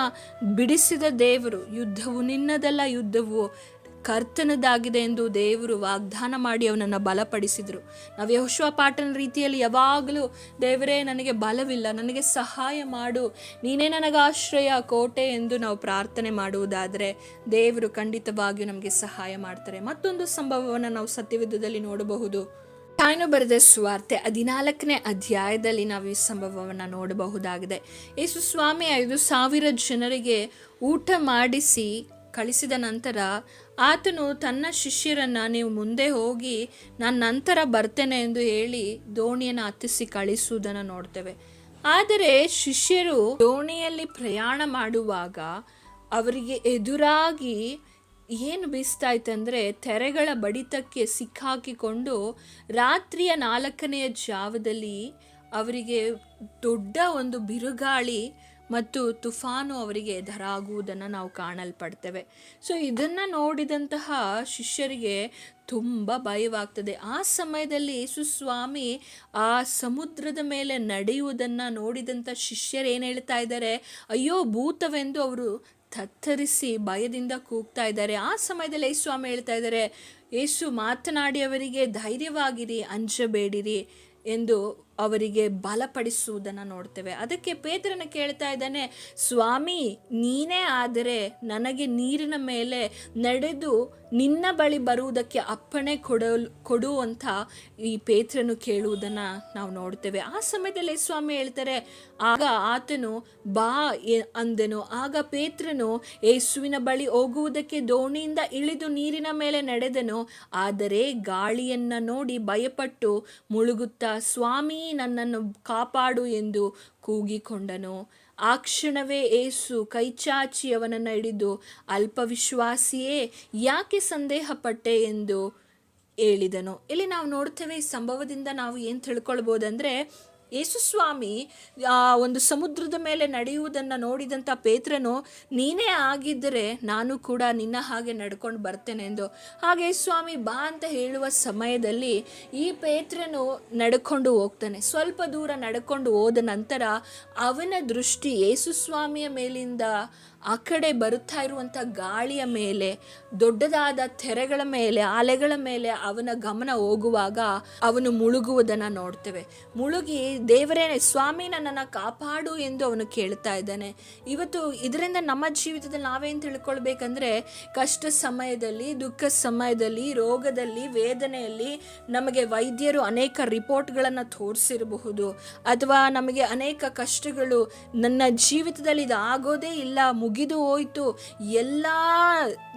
ಬಿಡಿಸಿದ ದೇವರು, ಯುದ್ಧವು ನಿನ್ನದಲ್ಲ, ಯುದ್ಧವು ಕರ್ತನದಾಗಿದೆ ಎಂದು ದೇವರು ವಾಗ್ದಾನ ಮಾಡಿ ಅವನನ್ನು ಬಲಪಡಿಸಿದರು. ನಾವು ಯಶ್ವ ಪಾಠನ ರೀತಿಯಲ್ಲಿ ಯಾವಾಗಲೂ, ದೇವರೇ, ನನಗೆ ಬಲವಿಲ್ಲ, ನನಗೆ ಸಹಾಯ ಮಾಡು, ನೀನೇ ನನಗೆ ಆಶ್ರಯ, ಕೋಟೆ ಎಂದು ನಾವು ಪ್ರಾರ್ಥನೆ ಮಾಡುವುದಾದರೆ ದೇವರು ಖಂಡಿತವಾಗಿಯೂ ನಮಗೆ ಸಹಾಯ ಮಾಡ್ತಾರೆ. ಮತ್ತೊಂದು ಸಂಭವವನ್ನು ನಾವು ಸತ್ಯವಿಧದಲ್ಲಿ ನೋಡಬಹುದು. ತಾನು ಬರೆದ ಸುವಾರ್ತೆ ಹದಿನಾಲ್ಕನೇ ಅಧ್ಯಾಯದಲ್ಲಿ ನಾವು ಈ ಸಂಭವವನ್ನು ನೋಡಬಹುದಾಗಿದೆ. ಯೇಸು ಸ್ವಾಮಿ ಐದು ಸಾವಿರ ಜನರಿಗೆ ಊಟ ಮಾಡಿಸಿ ಕಳಿಸಿದ ನಂತರ, ಆತನು ತನ್ನ ಶಿಷ್ಯರನ್ನು ನೀವು ಮುಂದೆ ಹೋಗಿ ನಾನು ನಂತರ ಬರ್ತೇನೆ ಎಂದು ಹೇಳಿ ದೋಣಿಯನ್ನು ಹತ್ತಿಸಿ ಕಳಿಸುವುದನ್ನು ನೋಡ್ತೇವೆ. ಆದರೆ ಶಿಷ್ಯರು ದೋಣಿಯಲ್ಲಿ ಪ್ರಯಾಣ ಮಾಡುವಾಗ ಅವರಿಗೆ ಎದುರಾಗಿ ಏನು ಬೀಸ್ತಾ ಇತ್ತಂದರೆ ತೆರೆಗಳ ಬಡಿತಕ್ಕೆ ಸಿಕ್ಕಾಕಿಕೊಂಡು ರಾತ್ರಿಯ ನಾಲ್ಕನೆಯ ಜಾವದಲ್ಲಿ ಅವರಿಗೆ ದೊಡ್ಡ ಒಂದು ಬಿರುಗಾಳಿ ಮತ್ತು ತುಫಾನು ಅವರಿಗೆ ಎದುರಾಗುವುದನ್ನು ನಾವು ಕಾಣಲ್ಪಡ್ತೇವೆ. ಸೊ ಇದನ್ನು ನೋಡಿದಂತಹ ಶಿಷ್ಯರಿಗೆ ತುಂಬ ಭಯವಾಗ್ತದೆ. ಆ ಸಮಯದಲ್ಲಿ ಯೇಸು ಸ್ವಾಮಿ ಆ ಸಮುದ್ರದ ಮೇಲೆ ನಡೆಯುವುದನ್ನು ನೋಡಿದಂಥ ಶಿಷ್ಯರು ಏನು ಹೇಳ್ತಾ ಇದ್ದಾರೆ? ಅಯ್ಯೋ, ಭೂತವೆಂದು ಅವರು ತತ್ತರಿಸಿ ಭಯದಿಂದ ಕೂಗ್ತಾ ಇದ್ದಾರೆ. ಆ ಸಮಯದಲ್ಲಿ ಸ್ವಾಮಿ ಹೇಳ್ತಾ ಇದ್ದಾರೆ ಯೇಸು ಮಾತನಾಡಿ ಅವರಿಗೆ ಧೈರ್ಯವಾಗಿರಿ, ಅಂಜಬೇಡಿರಿ ಎಂದು ಅವರಿಗೆ ಬಲಪಡಿಸುವುದನ್ನು ನೋಡ್ತೇವೆ. ಅದಕ್ಕೆ ಪೇತ್ರನ ಕೇಳ್ತಾ ಇದ್ದಾನೆ, ಸ್ವಾಮಿ, ನೀನೇ ಆದರೆ ನನಗೆ ನೀರಿನ ಮೇಲೆ ನಡೆದು ನಿನ್ನ ಬಳಿ ಬರುವುದಕ್ಕೆ ಅಪ್ಪಣೆ ಕೊಡಲು ಕೊಡು ಈ ಪೇತ್ರನು ಕೇಳುವುದನ್ನು ನಾವು ನೋಡ್ತೇವೆ. ಆ ಸಮಯದಲ್ಲಿ ಸ್ವಾಮಿ ಹೇಳ್ತಾರೆ, ಆಗ ಆತನು ಬಾ ಅಂದನು. ಆಗ ಪೇತ್ರನು ಯೇಸುವಿನ ಬಳಿ ಹೋಗುವುದಕ್ಕೆ ದೋಣಿಯಿಂದ ಇಳಿದು ನೀರಿನ ಮೇಲೆ ನಡೆದನು. ಆದರೆ ಗಾಳಿಯನ್ನು ನೋಡಿ ಭಯಪಟ್ಟು ಮುಳುಗುತ್ತಾ, ಸ್ವಾಮಿ ನನ್ನನ್ನು ಕಾಪಾಡು ಎಂದು ಕೂಗಿಕೊಂಡನು. ಆ ಕ್ಷಣವೇ ಏಸು ಕೈಚಾಚಿ ಅವನನ್ನು ಹಿಡಿದು, ಅಲ್ಪವಿಶ್ವಾಸಿಯೇ, ಯಾಕೆ ಸಂದೇಹ ಪಟ್ಟೆ ಎಂದು ಹೇಳಿದನು. ಇಲ್ಲಿ ನಾವು ನೋಡ್ತೇವೆ ಈ ಸಂಭವದಿಂದ ನಾವು ಏನು ತಿಳ್ಕೊಳ್ಬೋದಂದ್ರೆ ಯೇಸುಸ್ವಾಮಿ ಆ, ಒಂದು ಸಮುದ್ರದ ಮೇಲೆ ನಡೆಯುವುದನ್ನು ನೋಡಿದಂಥ ಪೇತ್ರನು, ನೀನೇ ಆಗಿದ್ದರೆ ನಾನು ಕೂಡ ನಿನ್ನ ಹಾಗೆ ನಡ್ಕೊಂಡು ಬರ್ತೇನೆ ಎಂದು. ಹಾಗೆ ಸ್ವಾಮಿ ಬಾ ಅಂತ ಹೇಳುವ ಸಮಯದಲ್ಲಿ ಈ ಪೇತ್ರನು ನಡ್ಕೊಂಡು ಹೋಗ್ತಾನೆ. ಸ್ವಲ್ಪ ದೂರ ನಡ್ಕೊಂಡು ಹೋದ ನಂತರ ಅವನ ದೃಷ್ಟಿ ಯೇಸುಸ್ವಾಮಿಯ ಮೇಲಿಂದ ಆ ಕಡೆ ಬರುತ್ತಾ ಇರುವಂಥ ಗಾಳಿಯ ಮೇಲೆ, ದೊಡ್ಡದಾದ ತೆರೆಗಳ ಮೇಲೆ ಅಲೆಗಳ ಮೇಲೆ ಅವನ ಗಮನ ಹೋಗುವಾಗ ಅವನು ಮುಳುಗುವುದನ್ನು ನೋಡ್ತೇವೆ. ಮುಳುಗಿ, ದೇವರೇ, ಸ್ವಾಮಿ ನನ್ನನ್ನು ಕಾಪಾಡು ಎಂದು ಅವನು ಕೇಳ್ತಾ ಇದ್ದಾನೆ. ಇವತ್ತು ಇದರಿಂದ ನಮ್ಮ ಜೀವಿತದಲ್ಲಿ ನಾವೇನು ತಿಳ್ಕೊಳ್ಬೇಕಂದ್ರೆ, ಕಷ್ಟ ಸಮಯದಲ್ಲಿ, ದುಃಖ ಸಮಯದಲ್ಲಿ, ರೋಗದಲ್ಲಿ, ವೇದನೆಯಲ್ಲಿ ನಮಗೆ ವೈದ್ಯರು ಅನೇಕ ರಿಪೋರ್ಟ್ಗಳನ್ನು ತೋರಿಸಿರಬಹುದು. ಅಥವಾ ನಮಗೆ ಅನೇಕ ಕಷ್ಟಗಳು ನನ್ನ ಜೀವಿತದಲ್ಲಿ ಇದು ಆಗೋದೇ ಇಲ್ಲ ಮುಗಿದು ಹೋಯಿತು, ಎಲ್ಲ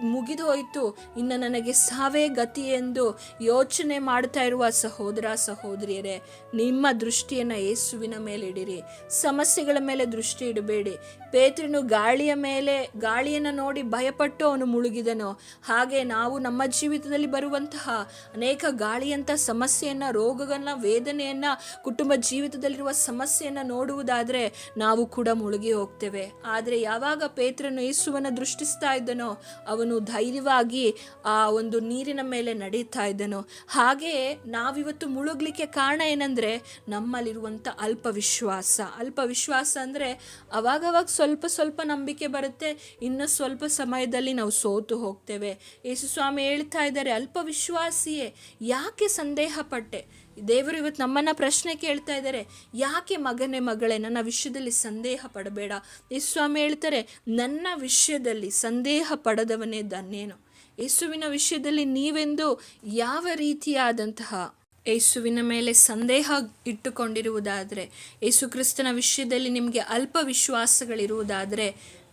ಮುಗಿದು ಹೋಯಿತು. ಇನ್ನು ನನಗೆ ಸಾವೇ ಗತಿ ಎಂದು ಯೋಚನೆ ಮಾಡ್ತಾ ಇರುವ ಸಹೋದರ ಸಹೋದರಿಯರೇ, ನಿಮ್ಮ ದೃಷ್ಟಿಯನ್ನು ಯೇಸುವಿನ ಮೇಲೆ ಇಡಿರಿ. ಸಮಸ್ಯೆಗಳ ಮೇಲೆ ದೃಷ್ಟಿ ಇಡಬೇಡಿ. ಪೇತ್ರನು ಗಾಳಿಯ ಮೇಲೆ, ಗಾಳಿಯನ್ನು ನೋಡಿ ಭಯಪಟ್ಟು ಅವನು ಮುಳುಗಿದನು. ಹಾಗೆ ನಾವು ನಮ್ಮ ಜೀವಿತದಲ್ಲಿ ಬರುವಂತಹ ಅನೇಕ ಗಾಳಿಯಂಥ ಸಮಸ್ಯೆಯನ್ನು, ರೋಗಗಳನ್ನ, ವೇದನೆಯನ್ನು, ಕುಟುಂಬ ಜೀವಿತದಲ್ಲಿರುವ ಸಮಸ್ಯೆಯನ್ನು ನೋಡುವುದಾದರೆ ನಾವು ಕೂಡ ಮುಳುಗಿ ಹೋಗ್ತೇವೆ. ಆದರೆ ಯಾವಾಗ ಪೇತ್ರನು ಯೇಸುವನ್ನು ದೃಷ್ಟಿಸ್ತಾ ಇದ್ದನೋ, ಅವನು ಧೈರ್ಯವಾಗಿ ಆ ಒಂದು ನೀರಿನ ಮೇಲೆ ನಡೀತಾ ಇದ್ದನು. ಹಾಗೆಯೇ ನಾವಿವತ್ತು ಮುಳುಗ್ಲಿಕ್ಕೆ ಕಾರಣ ಏನಂದರೆ ನಮ್ಮಲ್ಲಿರುವಂಥ ಅಲ್ಪ ವಿಶ್ವಾಸ ಅಲ್ಪ ವಿಶ್ವಾಸ ಅಂದರೆ ಅವಾಗವಾಗ ಸ್ವಲ್ಪ ಸ್ವಲ್ಪ ನಂಬಿಕೆ ಬರುತ್ತೆ, ಇನ್ನು ಸ್ವಲ್ಪ ಸಮಯದಲ್ಲಿ ನಾವು ಸೋತು ಹೋಗ್ತೇವೆ. ಯೇಸು ಸ್ವಾಮಿ ಹೇಳ್ತಾ ಇದ್ದಾರೆ, ಅಲ್ಪ ವಿಶ್ವಾಸಿಯೇ, ಯಾಕೆ ಸಂದೇಹ ಪಟ್ಟೆ ದೇವರು ಇವತ್ತು ನಮ್ಮನ್ನ ಪ್ರಶ್ನೆ ಕೇಳ್ತಾ ಇದ್ದಾರೆ, ಯಾಕೆ ಮಗನೇ, ಮಗಳೇ, ನನ್ನ ವಿಷಯದಲ್ಲಿ ಸಂದೇಹ ಪಡಬೇಡ? ಯೇಸುಸ್ವಾಮಿ ಸ್ವಾಮಿ ಹೇಳ್ತಾರೆ, ನನ್ನ ವಿಷಯದಲ್ಲಿ ಸಂದೇಹ ಪಡದವನೇ ದನ್ನೇನು ಯೇಸುವಿನ ವಿಷಯದಲ್ಲಿ ನೀವೆಂದು ಯಾವ ರೀತಿಯಾದಂತಹ ಯೇಸುವಿನ ಮೇಲೆ ಸಂದೇಹ ಇಟ್ಟುಕೊಂಡಿರುವುದಾದರೆ ಯೇಸು ಕ್ರಿಸ್ತನ ವಿಷಯದಲ್ಲಿ ನಿಮಗೆ ಅಲ್ಪ ವಿಶ್ವಾಸಗಳಿರುವುದಾದರೆ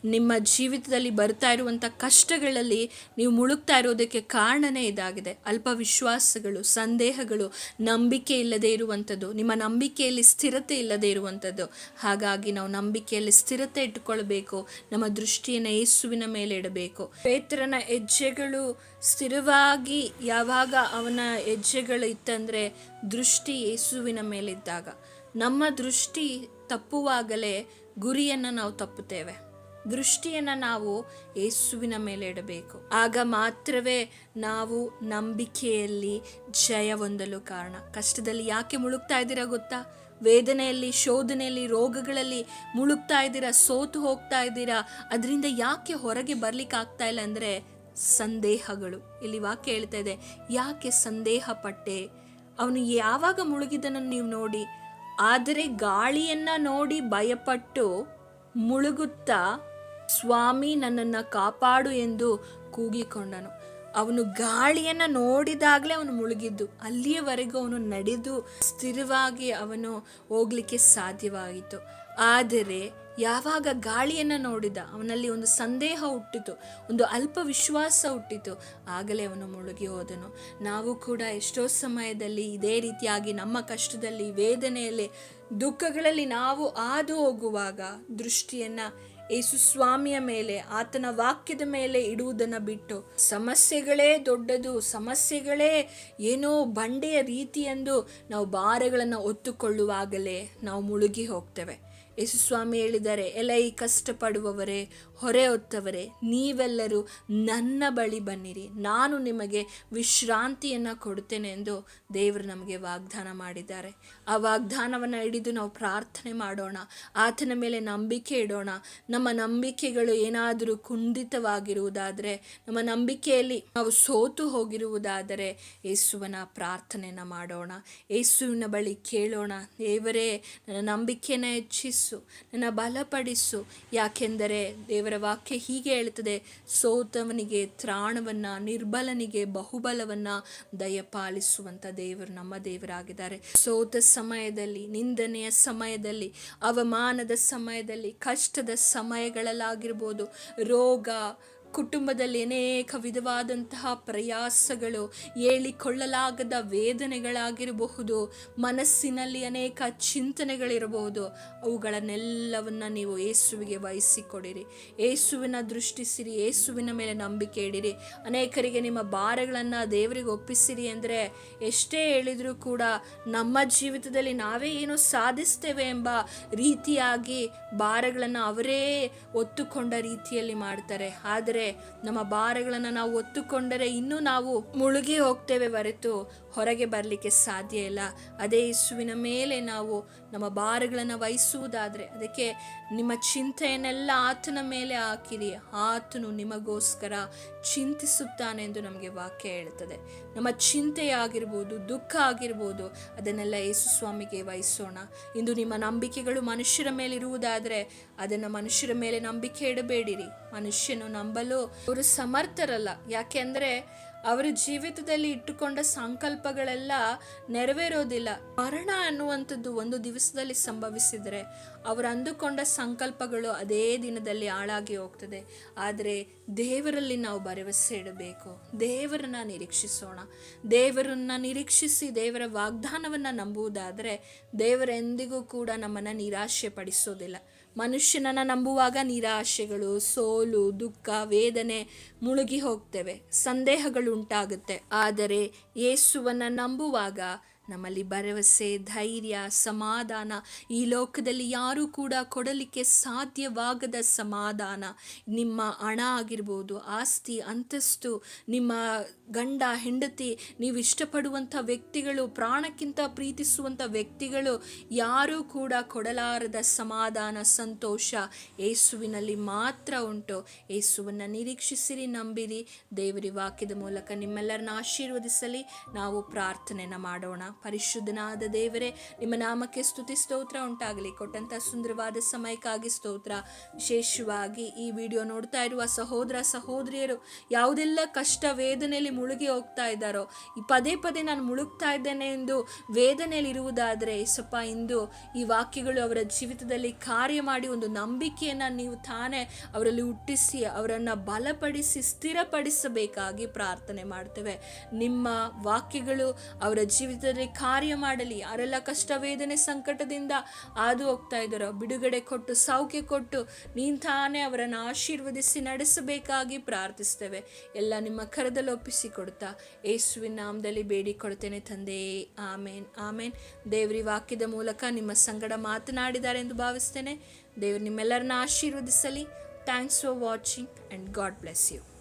ನಿಮ್ಮ ಜೀವಿತದಲ್ಲಿ ಬರ್ತಾ ಇರುವಂಥ ಕಷ್ಟಗಳಲ್ಲಿ ನೀವು ಮುಳುಗ್ತಾ ಇರೋದಕ್ಕೆ ಕಾರಣನೇ ಇದಾಗಿದೆ. ಅಲ್ಪ ವಿಶ್ವಾಸಗಳು ಸಂದೇಹಗಳು, ನಂಬಿಕೆ ಇಲ್ಲದೆ ಇರುವಂಥದ್ದು, ನಿಮ್ಮ ನಂಬಿಕೆಯಲ್ಲಿ ಸ್ಥಿರತೆ ಇಲ್ಲದೆ ಇರುವಂಥದ್ದು. ಹಾಗಾಗಿ ನಾವು ನಂಬಿಕೆಯಲ್ಲಿ ಸ್ಥಿರತೆ ಇಟ್ಟುಕೊಳ್ಬೇಕು, ನಮ್ಮ ದೃಷ್ಟಿಯನ್ನು ಯೇಸುವಿನ ಮೇಲೆ ಇಡಬೇಕು. ಪೇತ್ರನ ಹೆಜ್ಜೆಗಳು ಸ್ಥಿರವಾಗಿ ಯಾವಾಗ ಅವನ ಹೆಜ್ಜೆಗಳು ಇತ್ತಂದರೆ ದೃಷ್ಟಿ ಯೇಸುವಿನ ಮೇಲಿದ್ದಾಗ. ನಮ್ಮ ದೃಷ್ಟಿ ತಪ್ಪುವಾಗಲೇ ಗುರಿಯನ್ನು ನಾವು ತಪ್ಪುತ್ತೇವೆ. ದೃಷ್ಟಿಯನ್ನು ನಾವು ಯೇಸುವಿನ ಮೇಲೆ ಇಡಬೇಕು. ಆಗ ಮಾತ್ರವೇ ನಾವು ನಂಬಿಕೆಯಲ್ಲಿ ಜಯ ಹೊಂದಲು ಕಾರಣ. ಕಷ್ಟದಲ್ಲಿ ಯಾಕೆ ಮುಳುಗ್ತಾ ಇದ್ದೀರಾ ಗೊತ್ತಾ? ವೇದನೆಯಲ್ಲಿ, ಶೋಧನೆಯಲ್ಲಿ, ರೋಗಗಳಲ್ಲಿ ಮುಳುಗ್ತಾ ಇದ್ದೀರಾ? ಸೋತು ಹೋಗ್ತಾ ಇದ್ದೀರಾ? ಅದರಿಂದ ಯಾಕೆ ಹೊರಗೆ ಬರ್ಲಿಕ್ಕೆ ಆಗ್ತಾ ಇಲ್ಲ ಅಂದರೆ ಸಂದೇಹಗಳು. ಇಲ್ಲಿ ವಾಕ್ಯ ಹೇಳ್ತಾ ಇದೆ, ಯಾಕೆ ಸಂದೇಹ ಪಟ್ಟೆ ಅವನು ಯಾವಾಗ ಮುಳುಗಿದನನ್ನು ನೀವು ನೋಡಿ, ಆದರೆ ಗಾಳಿಯನ್ನ ನೋಡಿ ಭಯಪಟ್ಟು ಮುಳುಗುತ್ತಾ ಸ್ವಾಮಿ ನನ್ನನ್ನು ಕಾಪಾಡು ಎಂದು ಕೂಗಿಕೊಂಡನು. ಅವನು ಗಾಳಿಯನ್ನು ನೋಡಿದಾಗಲೇ ಅವನು ಮುಳುಗಿದ್ದು, ಅಲ್ಲಿಯವರೆಗೂ ಅವನು ನಡೆದು ಸ್ಥಿರವಾಗಿ ಅವನು ಹೋಗ್ಲಿಕ್ಕೆ ಸಾಧ್ಯವಾಯಿತು. ಆದರೆ ಯಾವಾಗ ಗಾಳಿಯನ್ನು ನೋಡಿದ, ಅವನಲ್ಲಿ ಒಂದು ಸಂದೇಹ ಹುಟ್ಟಿತು, ಒಂದು ಅಲ್ಪ ವಿಶ್ವಾಸ ಹುಟ್ಟಿತು, ಆಗಲೇ ಅವನು ಮುಳುಗಿ ಹೋದನು. ನಾವು ಕೂಡ ಎಷ್ಟೋ ಸಮಯದಲ್ಲಿ ಇದೇ ರೀತಿಯಾಗಿ ನಮ್ಮ ಕಷ್ಟದಲ್ಲಿ, ವೇದನೆಯಲ್ಲಿ, ದುಃಖಗಳಲ್ಲಿ ನಾವು ಹಾದು ಹೋಗುವಾಗ ದೃಷ್ಟಿಯನ್ನು ಯೇಸು ಸ್ವಾಮಿಯ ಮೇಲೆ, ಆತನ ವಾಕ್ಯದ ಮೇಲೆ ಇಡುವುದನ್ನು ಬಿಟ್ಟು, ಸಮಸ್ಯೆಗಳೇ ದೊಡ್ಡದು, ಸಮಸ್ಯೆಗಳೇ ಏನೋ ಬಂಡೆಯ ರೀತಿಯೆಂದು ನಾವು ಭಾರಗಳನ್ನು ಒತ್ತುಕೊಳ್ಳುವಾಗಲೇ ನಾವು ಮುಳುಗಿ ಹೋಗ್ತೇವೆ. ಯೇಸು ಸ್ವಾಮಿ ಹೇಳಿದ್ದಾರೆ ಎಲೈ ಕಷ್ಟಪಡುವವರೇ, ಹೊರೆ ಹೊತ್ತವರೇ, ನೀವೆಲ್ಲರೂ ನನ್ನ ಬಳಿ ಬನ್ನಿರಿ. ನಾನು ನಿಮಗೆ ವಿಶ್ರಾಂತಿಯನ್ನು ಕೊಡ್ತೇನೆ ಎಂದು ದೇವರು ನಮಗೆ ವಾಗ್ದಾನ ಮಾಡಿದ್ದಾರೆ. ಆ ವಾಗ್ದಾನವನ್ನು ಹಿಡಿದು ನಾವು ಪ್ರಾರ್ಥನೆ ಮಾಡೋಣ. ಆತನ ಮೇಲೆ ನಂಬಿಕೆ ಇಡೋಣ. ನಮ್ಮ ನಂಬಿಕೆಗಳು ಏನಾದರೂ ಕುಂದಿತವಾಗಿರುವುದಾದರೆ ನಮ್ಮ ನಂಬಿಕೆಯಲ್ಲಿ ನಾವು ಸೋತು ಹೋಗಿರುವುದಾದರೆ ಯೇಸುವನ ಪ್ರಾರ್ಥನೆಯನ್ನು ಮಾಡೋಣ. ಯೇಸುವಿನ ಬಳಿ ಕೇಳೋಣ. ದೇವರೇ, ನನ್ನ ನಂಬಿಕೆಯನ್ನು ಹೆಚ್ಚಿಸು. ನನ್ನ ಬಲಪಡಿಸು. ಯಾಕೆಂದರೆ ದೇವರ ವಾಕ್ಯ ಹೀಗೆ ಹೇಳ್ತದೆ ಸೋತವನಿಗೆ ತ್ರಾಣವನ್ನು, ನಿರ್ಬಲನಿಗೆ ಬಹುಬಲವನ್ನು ದಯಪಾಲಿಸುವಂಥ ದೇವರು ನಮ್ಮ ದೇವರಾಗಿದ್ದಾರೆ. ಸೋತ ಸಮಯದಲ್ಲಿ, ನಿಂದನೆಯ ಸಮಯದಲ್ಲಿ, ಅವಮಾನದ ಸಮಯದಲ್ಲಿ, ಕಷ್ಟದ ಸಮಯಗಳಲ್ಲಾಗಿರ್ಬೋದು, ರೋಗ ಕುಟುಂಬದಲ್ಲಿ ಅನೇಕ ವಿಧವಾದಂತಹ ಪ್ರಯಾಸಗಳು ಹೇಳಿಕೊಳ್ಳಲಾಗದ ವೇದನೆಗಳಾಗಿರಬಹುದು, ಮನಸ್ಸಿನಲ್ಲಿ ಅನೇಕ ಚಿಂತನೆಗಳಿರಬಹುದು. ಅವುಗಳನ್ನೆಲ್ಲವನ್ನ ನೀವು ಏಸುವಿಗೆ ವಹಿಸಿಕೊಡಿರಿ. ಏಸುವಿನ ದೃಷ್ಟಿಸಿರಿ, ಏಸುವಿನ ಮೇಲೆ ನಂಬಿಕೆ ಇಡಿರಿ. ಅನೇಕರಿಗೆ ನಿಮ್ಮ ಭಾರಗಳನ್ನು ದೇವರಿಗೆ ಒಪ್ಪಿಸಿರಿ ಅಂದರೆ ಎಷ್ಟೇ ಹೇಳಿದರೂ ಕೂಡ ನಮ್ಮ ಜೀವಿತದಲ್ಲಿ ನಾವೇ ಏನು ಸಾಧಿಸ್ತೇವೆ ಎಂಬ ರೀತಿಯಾಗಿ ಭಾರಗಳನ್ನು ಅವರೇ ಒತ್ತುಕೊಂಡ ರೀತಿಯಲ್ಲಿ ಮಾಡ್ತಾರೆ. ಆದರೆ ನಮ್ಮ ಭಾರಗಳನ್ನು ನಾವು ಒತ್ತುಕೊಂಡರೆ ಇನ್ನೂ ನಾವು ಮುಳುಗಿ ಹೋಗ್ತೇವೆ ಹೊರತು ಹೊರಗೆ ಬರಲಿಕ್ಕೆ ಸಾಧ್ಯ ಇಲ್ಲ. ಅದೇ ಯೇಸುವಿನ ಮೇಲೆ ನಾವು ನಮ್ಮ ಭಾರಗಳನ್ನು ವಹಿಸುವುದಾದರೆ ಅದಕ್ಕೆ ನಿಮ್ಮ ಚಿಂತೆಯನ್ನೆಲ್ಲ ಆತನ ಮೇಲೆ ಹಾಕಿರಿ. ಆತನು ನಿಮಗೋಸ್ಕರ ಚಿಂತಿಸುತ್ತಾನೆ ಎಂದು ನಮಗೆ ವಾಕ್ಯ ಹೇಳ್ತದೆ ನಮ್ಮ ಚಿಂತೆ ಆಗಿರ್ಬೋದು ದುಃಖ ಆಗಿರ್ಬೋದು, ಅದನ್ನೆಲ್ಲ ಯೇಸು ಸ್ವಾಮಿಗೆ ವಹಿಸೋಣ. ಇಂದು ನಿಮ್ಮ ನಂಬಿಕೆಗಳು ಮನುಷ್ಯರ ಮೇಲೆ ಇರುವುದಾದರೆ, ಅದನ್ನು ಮನುಷ್ಯರ ಮೇಲೆ ನಂಬಿಕೆ ಇಡಬೇಡಿರಿ. ಮನುಷ್ಯನು ನಂಬಲು ಅವರು ಸಮರ್ಥರಲ್ಲ. ಯಾಕೆಂದರೆ ಅವರ ಜೀವಿತದಲ್ಲಿ ಇಟ್ಟುಕೊಂಡ ಸಂಕಲ್ಪಗಳೆಲ್ಲ ನೆರವೇರೋದಿಲ್ಲ. ಮರಣ ಅನ್ನುವಂಥದ್ದು ಒಂದು ದಿವಸದಲ್ಲಿ ಸಂಭವಿಸಿದರೆ ಅವರು ಅಂದುಕೊಂಡ ಸಂಕಲ್ಪಗಳು ಅದೇ ದಿನದಲ್ಲಿ ಹಾಳಾಗಿ ಹೋಗ್ತದೆ. ಆದರೆ ದೇವರಲ್ಲಿ ನಾವು ಭರವಸೆ ಇಡಬೇಕು. ದೇವರನ್ನ ನಿರೀಕ್ಷಿಸೋಣ. ದೇವರನ್ನ ನಿರೀಕ್ಷಿಸಿ ದೇವರ ವಾಗ್ದಾನವನ್ನು ನಂಬುವುದಾದರೆ ದೇವರೆಂದಿಗೂ ಕೂಡ ನಮ್ಮನ್ನು ನಿರಾಶೆ ಪಡಿಸೋದಿಲ್ಲ ಮನುಷ್ಯನನ್ನು ನಂಬುವಾಗ ನಿರಾಶೆಗಳು ಸೋಲು ದುಃಖ ವೇದನೆ ಮುಳುಗಿ ಹೋಗ್ತೇವೆ. ಸಂದೇಹಗಳು ಉಂಟಾಗುತ್ತೆ ಆದರೆ ಯೇಸುವನ್ನು ನಂಬುವಾಗ ನಮ್ಮಲ್ಲಿ ಭರವಸೆ, ಧೈರ್ಯ, ಸಮಾಧಾನ. ಈ ಲೋಕದಲ್ಲಿ ಯಾರೂ ಕೂಡ ಕೊಡಲಿಕ್ಕೆ ಸಾಧ್ಯವಾಗದ ಸಮಾಧಾನ. ನಿಮ್ಮ ಹಣ ಆಗಿರ್ಬೋದು, ಆಸ್ತಿ, ಅಂತಸ್ತು, ನಿಮ್ಮ ಗಂಡ, ಹೆಂಡತಿ, ನೀವು ಇಷ್ಟಪಡುವಂಥ ವ್ಯಕ್ತಿಗಳು, ಪ್ರಾಣಕ್ಕಿಂತ ಪ್ರೀತಿಸುವಂಥ ವ್ಯಕ್ತಿಗಳು ಯಾರೂ ಕೂಡ ಕೊಡಲಾರದ ಸಮಾಧಾನ, ಸಂತೋಷ ಏಸುವಿನಲ್ಲಿ ಮಾತ್ರ ಉಂಟು. ಏಸುವನ್ನು ನಿರೀಕ್ಷಿಸಿರಿ, ನಂಬಿರಿ. ದೇವರಿ ವಾಕ್ಯದ ಮೂಲಕ ನಿಮ್ಮೆಲ್ಲರನ್ನ ಆಶೀರ್ವದಿಸಲಿ. ನಾವು ಪ್ರಾರ್ಥನೆನ ಮಾಡೋಣ. ಪರಿಶುದ್ಧನಾದ ದೇವರೇ, ನಿಮ್ಮ ನಾಮಕ್ಕೆ ಸ್ತುತಿ, ಸ್ತೋತ್ರ ಉಂಟಾಗಲಿ. ಕೊಟ್ಟಂಥ ಸುಂದರವಾದ ಸಮಯಕ್ಕಾಗಿ ಸ್ತೋತ್ರ. ವಿಶೇಷವಾಗಿ ಈ ವಿಡಿಯೋ ನೋಡ್ತಾ ಇರುವ ಸಹೋದರ, ಸಹೋದರಿಯರು, ಯಾವುದೆಲ್ಲ ಕಷ್ಟ ವೇದನೆಯಲ್ಲಿ ಮುಳುಗಿ ಹೋಗ್ತಾ ಇದ್ದಾರೋ, ಈ ಪದೇ ಪದೇ ನಾನು ಮುಳುಗ್ತಾ ಇದ್ದೇನೆ ಎಂದು ವೇದನೆಯಲ್ಲಿ ಇರುವುದಾದರೆ ಸ್ವಲ್ಪ ಇಂದು ಈ ವಾಕ್ಯಗಳು ಅವರ ಜೀವಿತದಲ್ಲಿ ಕಾರ್ಯ ಮಾಡಿ ಒಂದು ನಂಬಿಕೆಯನ್ನು ನೀವು ತಾನೇ ಅವರಲ್ಲಿ ಹುಟ್ಟಿಸಿ, ಅವರನ್ನು ಬಲಪಡಿಸಿ, ಸ್ಥಿರಪಡಿಸಬೇಕಾಗಿ ಪ್ರಾರ್ಥನೆ ಮಾಡ್ತೇವೆ. ನಿಮ್ಮ ವಾಕ್ಯಗಳು ಅವರ ಜೀವಿತದಲ್ಲಿ ಕಾರ್ಯ ಮಾಡಲಿ. ಯಾರೆಲ್ಲ ಕಷ್ಟ ವೇದನೆ ಸಂಕಟದಿಂದ ಹಾದು ಹೋಗ್ತಾ ಇದ್ದಾರೋ. ಬಿಡುಗಡೆ ಕೊಟ್ಟು, ಸೌಖ್ಯ ಕೊಟ್ಟು ನೀನು ತಾನೇ ಅವರನ್ನು ಆಶೀರ್ವದಿಸಿ ನಡೆಸಬೇಕಾಗಿ ಪ್ರಾರ್ಥಿಸ್ತೇವೆ ಎಲ್ಲ ನಿಮ್ಮ ಕರದಲ್ಲಿ ಒಪ್ಪಿಸಿ ಕೊಡ್ತಾ ಯೇಸುವಿನ ನಾಮದಲ್ಲಿ ಬೇಡಿಕೊಡ್ತೇನೆ ತಂದೆ. ಆಮೇನ್. ಆಮೇನ್. ದೇವ್ರಿ ವಾಕ್ಯದ ಮೂಲಕ ನಿಮ್ಮ ಸಂಗಡ ಮಾತನಾಡಿದ್ದಾರೆ ಎಂದು ಭಾವಿಸ್ತೇನೆ ದೇವರು ನಿಮ್ಮೆಲ್ಲರನ್ನ ಆಶೀರ್ವದಿಸಲಿ. Thanks for watching and God bless you